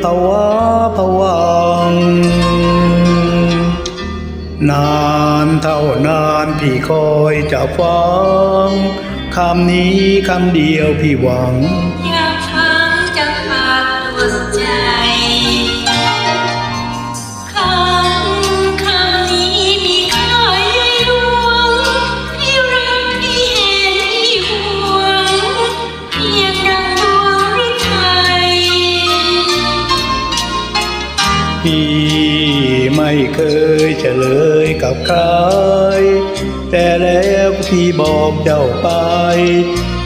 ใจภาวะผวัง นานเท่านานพี่คอยจะฟังคำนี้คำเดียวพี่หวัง พี่ไม่เคยเฉลยกับใคร แต่แล้วพี่บอกเจ้าไป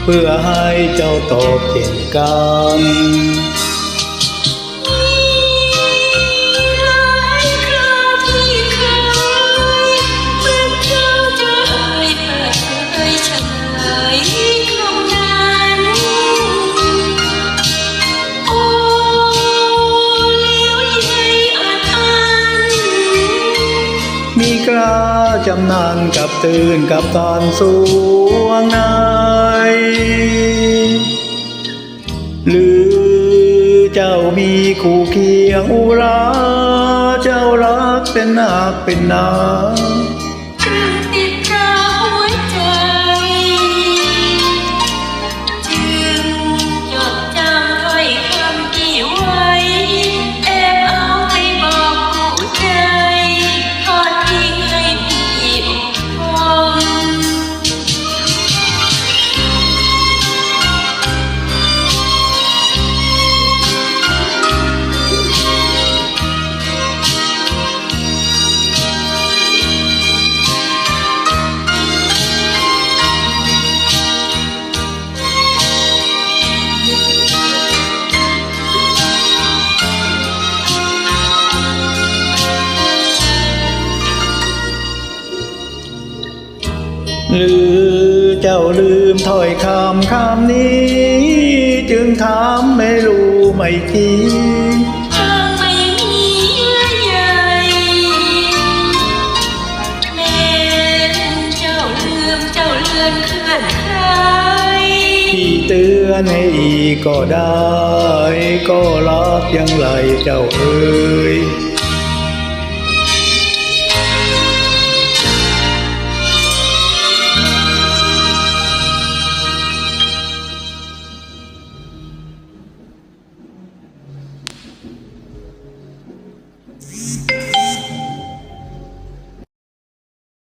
เพื่อให้เจ้าตอบเช่นกัน จำนานกับตื่นกับตอนสวงในหรือเจ้ามีคู่เคียงอุรา เจ้ารักเป็นนักเป็นนา หรือเจ้าลืมถ้อยคำคำนี้ จึงถามไม่รู้ไม่ทีทางไม่มีเยื่อใยแม้เจ้าลืมเจ้าเลือนเคลื่อนใครพี่เตือนให้อีกก็ได้ ก็รักยังไรเจ้าเอ่ย